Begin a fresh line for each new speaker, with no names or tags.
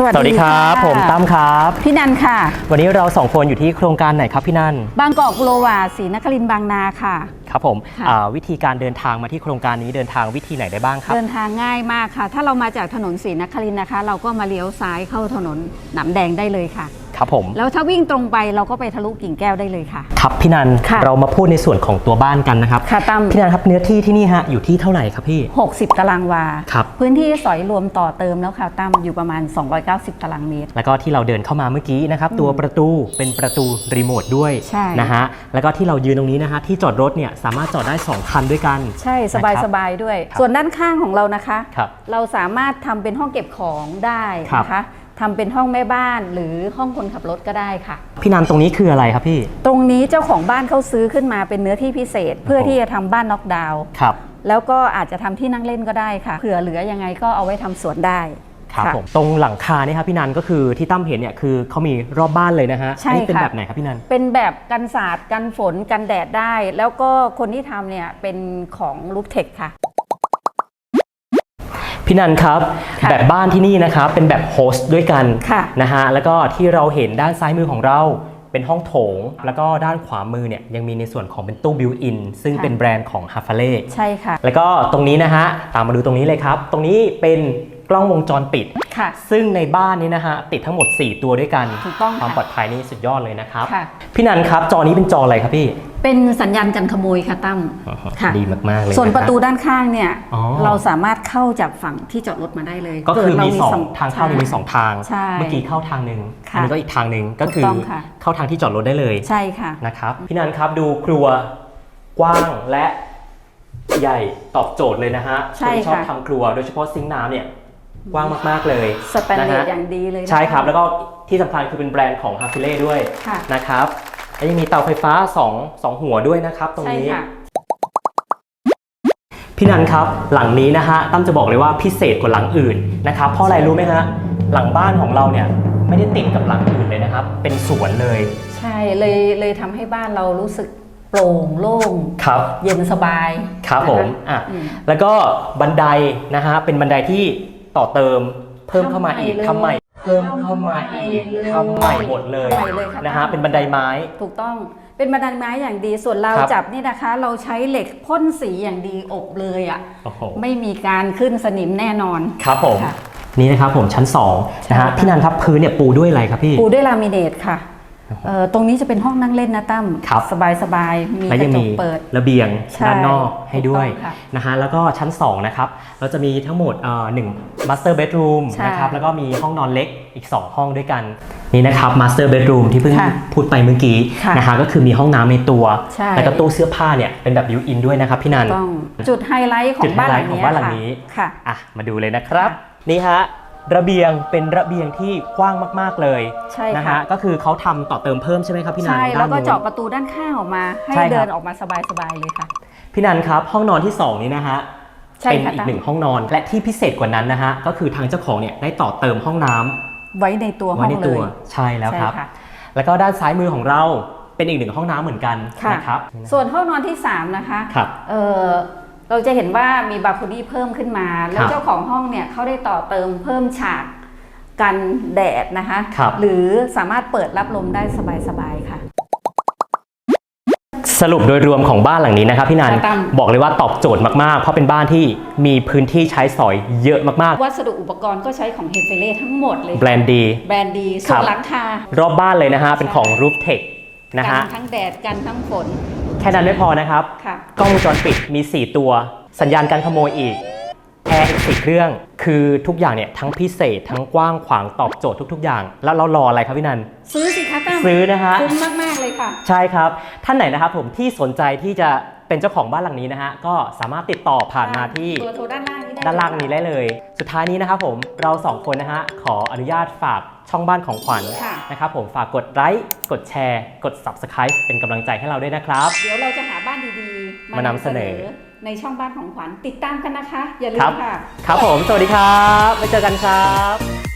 สวัส
สวัสดีครับะผมตั้มครับ
พี่นันค่ะ
วันนี้เราสองคนอยู่ที่โครงการไหนครับพี่นัน
บางกอกโลวาศรีนครินทร์บางนาค่ะ
ครับผม
ค่ะ
อ่าวิธีการเดินทางมาที่โครงการนี้เดินทางวิธีไหนได้บ้างครับ
เดินทางง่ายมากค่ะ ถ้าเรามาจากถนนศรีนครินทร์นะคะ เราก็มาเลี้ยวซ้ายเข้าถนนหนำแดงได้เลยค่ะ
ครับผม
แล้วถ้าวิ่งตรงไปเราก็ไปทะลุกิ่งแก้วได้เลยค่ะ
ครับพี่นัน
ค่ะ
เรามาพูดในส่วนของตัวบ้านกันนะครับ
ค่ะตั้ม
พี่นันครับเนื้อที่ที่นี่ฮะอยู่ที่เท่าไหร่ครับพี่
60 ตารางวา
ครับ
พื้นที่สอยรวมต่อเติมแล้วค่ะตั้มอยู่ประมาณ 290 ตารางเมตร
แล้วก็ที่เราเดินเข้ามาเมื่อกี้นะครับตัวประตูเป็นประตูรีโมทด้วย
ใช่
นะฮะแล้วก็ที่เรายืนตรงนี้นะฮะที่จอดรถเนี่ยสามารถจอดได้2คันด้วยกัน
ใช่สบาย
นะครับ
สบายด้วย
ครับ
ส่วนด้านข้างของเรานะคะ
ครับ
เราสามารถทำเป็นห้องเก็บของได้
ครับ
นะคะ ทำเป็นห้องแม่บ้านหรือห้องคนขับรถก็ได้ค่ะ
พี่นันตรงนี้คืออะไรครับพี่
ตรงนี้เจ้าของบ้านเขาซื้อขึ้นมาเป็นเนื้อที่พิเศษ เพื่อที่จะทำบ้านน็อกดาวน์
ครับ
แล้วก็อาจจะทำที่นั่งเล่นก็ได้ค่ะเผื่อเหลือยังไงก็เอาไว้ทำสวนได้
ครับะ ผมตรงหลังคาเนี่ยครับพี่นันก็คือที่ตั้มเห็นเนี่ยคือเขามีรอบบ้านเลยนะฮะ
ใช่
อันนี้เป็น
ค่ะ
แบบไหนครับพี่นัน
เป็นแบบกันสาดกันฝนกันแดดได้ แล้วก็คนที่ทำเนี่ยเป็นของลูกเทคค่ะ
พี่นันครับ
ค่ะ
แบบบ้านที่นี่นะครับเป็นแบบโฮสต์ด้วยกัน
ค่ะ
นะฮะแล้วก็ที่เราเห็นด้านซ้ายมือของเราเป็นห้องโถง แล้วก็ด้านขวามือเนี่ยยังมีในส่วนของเป็นตู้บิวอินซึ่ง
ค่ะ
เป็นแบรนด์ของ h a f a l e
ใช่ค่ะ
แล้วก็ตรงนี้นะฮะ ตามมาดูตรงนี้เลยครับ ตรงนี้เป็น กล้องวงจรปิด
ค่ะ
ซึ่งในบ้านนี้นะฮะติดทั้งหมด 4 ตัวด้วยกัน
ถูกต้อง
ความ
ค่ะ
ปลอดภัยนี่สุดยอดเลยนะครับ
ค่ะ
พี่นันครับจอนี้เป็นจออะไรครับพี่
เป็นสัญญาณกันขโมยค่ะตั้ม
อ๋อ
ค่ะ
ดีมากๆเลย
ส่วน
คบ
ประตูด้านข้างเนี่ย
อ๋อ
เราสามารถเข้าจากฝั่งที่จอดรถมาได้เลย
ก็คือ
เดเรา
มีสอง
ส
ทางเข้าเนี่ยมีสองทาง
ใช่
เมื่อกี้เข้าทางหนึ่ง
ค่ะ
อันนี้ก็อีกทางหนึ่งก็คือ
ถูกต้องค่ะ
เข้าทางที่จอดรถได้เลย
ใช่ค่ะ
นะครับ พี่นันครับดูครัวกว้างและใหญ่ตอบโจทย์เลยนะฮะ
ใช่
นที่ชอบ
ค่ะ
ทำครัวโดยเฉพาะซิงค์น้ำเนี่ย กว้างมากๆเลย
สแปนเล
นะ
ส
ฮะ
อย่างดีเลยนะะ
ใช่ครับ แล้วก็ที่สำคัญคือเป็นแบรนด์ของ h a f i l e ด้วย
ค่ะ
นะครับแล้วยังมีเตาไฟฟ้า2 2หัวด้วยนะครับตรง
ใช่
นี้
ค่ะ
พี่นันครับหลังนี้นะฮะตั้มจะบอกเลยว่าพิเศษกว่าหลังอื่นนะครับเพราะอะไรรู้ไหมฮะหลังบ้านของเราเนี่ยไม่ได้ติดกับหลังอื่นเลยนะครับ เป็นสวนเลย
ใช่เลยเลยทำให้บ้านเรารู้สึกโปร่งโล่ง
ครับ
เย็นสบาย
ครับ
นะะ
ผมอะ
อืม
แล้วก็บันไดนะฮะเป็นบันไดที่ ต่อเติมเพิ่มเข้ามาอีก
ทำ
ทำ
ให
ให
ม่
ม่
เลย
เพิ่มเข้ามาอีก
เลย
ทำใหม่หมดเลย
ใหม่เลยค่ะ
นะฮะเป็นบันไดไม้
ถูกต้องเป็นบันไดไม้อย่างดีส่วนเรา
ครับ
จับนี่นะคะ เราใช้เหล็กพ่นสีอย่างดีอบเลยอะ่ะ
โอ้โห
ไม่มีการขึ้นสนิมแน่นอน
ครับผม
ค่ะ
นี่นะครับผมชั้น2นะฮะ
ใช่ค่ะ
พี่นันครับพื้นเนี่ยปูด้วยอะไรครับพี่
ปูด้วยลามิเนตค่ะเอ่อ ตรงนี้จะเป็นห้องนั่งเล่นนะตั้ม
ครับ
สบายสบายๆมี
และ
ก
ยั
ระ
ง
จ
มี
กเปิด
ระเบียง
ใช่
ด้านนอกให้ด้วย
ถูกต้องค่ะ
นะฮะแล้วก็ชั้น 2 นะครับ เราจะมีทั้งหมดเอ่อหนึ่ง master bedroom
ใช่
นะครับแล้วก็มีห้องนอนเล็กอีก 2 ห้องด้วยกัน นี่นะครับ master bedroom ที่เพิ่ง
ค่ะ
พูดไปเมื่อกี้
ค่ะ
นะฮะก็คือมีห้องน้ำในตัว
ใช่
แล้วก็ตู้เสื้อผ้าเนี่ยเป็นแบบ built in ด้วยนะครับพี่นัน
ต้องจุดไฮไลท์ขอ
จุ
ง
ดไฮ
บ้าน
ไล
หลัง
ท์ของ
นี้
บ้านหลังนี้
ค่ะ
อะมาดูเลยนะครับ
ค่ะ
นี่ฮะ ระเบียงเป็นระเบียงที่กว้างมาก ๆ เลย
ใช่
นะ
ค่ะ
ฮะก็คือเขาทำต่อเติมเพิ่มใช่ไหมครับพี่นัน
ใช่แล้วก็
ด้นนู้น
เจาะประตูด้านข้างออกมา ให้
ใช่ครับ
เดินออกมาสบายๆเลยค่ะ
พี่นันครับ ห้องนอนที่ 2 นี้นะฮะ
ใช่
เป็น
ค่ะ
อีก
ตั้ม
หนึ่งห้องนอนและที่พิเศษกว่านั้นนะฮะก็คือทางเจ้าของเนี่ยได้ต่อเติมห้องน้ำ
ไว้ในตัวห้
ไว้
อง
ใน
เล
ตัวยใช่แล้วครับ
ใช่ค่ะ
แล้วก็ด้านซ้ายมือของเราเป็นอีกหนึ่งห้องน้ำเหมือนกัน
ค่ะ
นะครับ
ส่วนห้องนอนที่ 3 นะคะ
ครับ
เออ เราจะเห็นว่ามีบาร์โคนี่เพิ่มขึ้นมา แล้ว
ครับ
เจ้าของห้องเนี่ยเขาได้ต่อเติมเพิ่มฉากกันแดดนะคะ
ครับ
หรือสามารถเปิดรับลมได้สบายๆค่ะ
สรุปโดยรวมของบ้านหลังนี้นะครับพี่นัน
ค่ะตั้ม
บอกเลยว่าตอบโจทย์มากๆ เพราะเป็นบ้านที่มีพื้นที่ใช้สอยเยอะมาก
วัสดุอุปกรณ์ก็ใช้ของเฮเฟเล่ทั้งหมดเลย
ๆแบรนด์ดี
แบรนด์ดี
ค
ส่
รั
วน
บ
หลังคาร
อบบ้านเลยนะฮะเป็นของ
ใช่
รูฟเทคนะ
กั
ฮะ
ทั้งแดดกันทั้งฝน
แค่นั้นไม่พอนะครับ
ค่ะ
กล้องวงจรปิดมี 4 ตัว สัญญาณการขโมยอีกแอร์อีกสี่เครื่อง คือทุกอย่างเนี่ยทั้งพิเศษทั้งกว้างขวางตอบโจทย์ทุก ๆ อย่าง แล้วเรารออะไรครับพี่นัน
ซื้อสิคะตั้ม
ซื้อนะฮะ
คุ้มมาก ๆ เลยค่ะ
ใช่ครับ ท่านไหนนะครับผมที่สนใจที่จะเป็นเจ้าของบ้านหลังนี้นะฮะ ก็สามารถติดต่อผ่านมาที่
ตัวโทรด้านล่างนี้ได้
ด้านล่าง
เลย
นี้ได้เลย สุดท้ายนี้นะครับผมเราสองคนนะฮะขออนุญาตฝากช่องบ้านของขวัญ
ค่ะ
นะครับผมฝากกดไลค์กดแชร์ กด Subscribe เป็นกำลังใจให้เราด้วยนะครับ
เดี๋ยวเราจะหาบ้านดีๆ
มานำเสนอ
ในช่องบ้านของขวัญติดตามกันนะคะ อย่าลื
ครั
ม
บ
ค่ะ
ครับผม สวัสดีครับไว้เจอกันครับ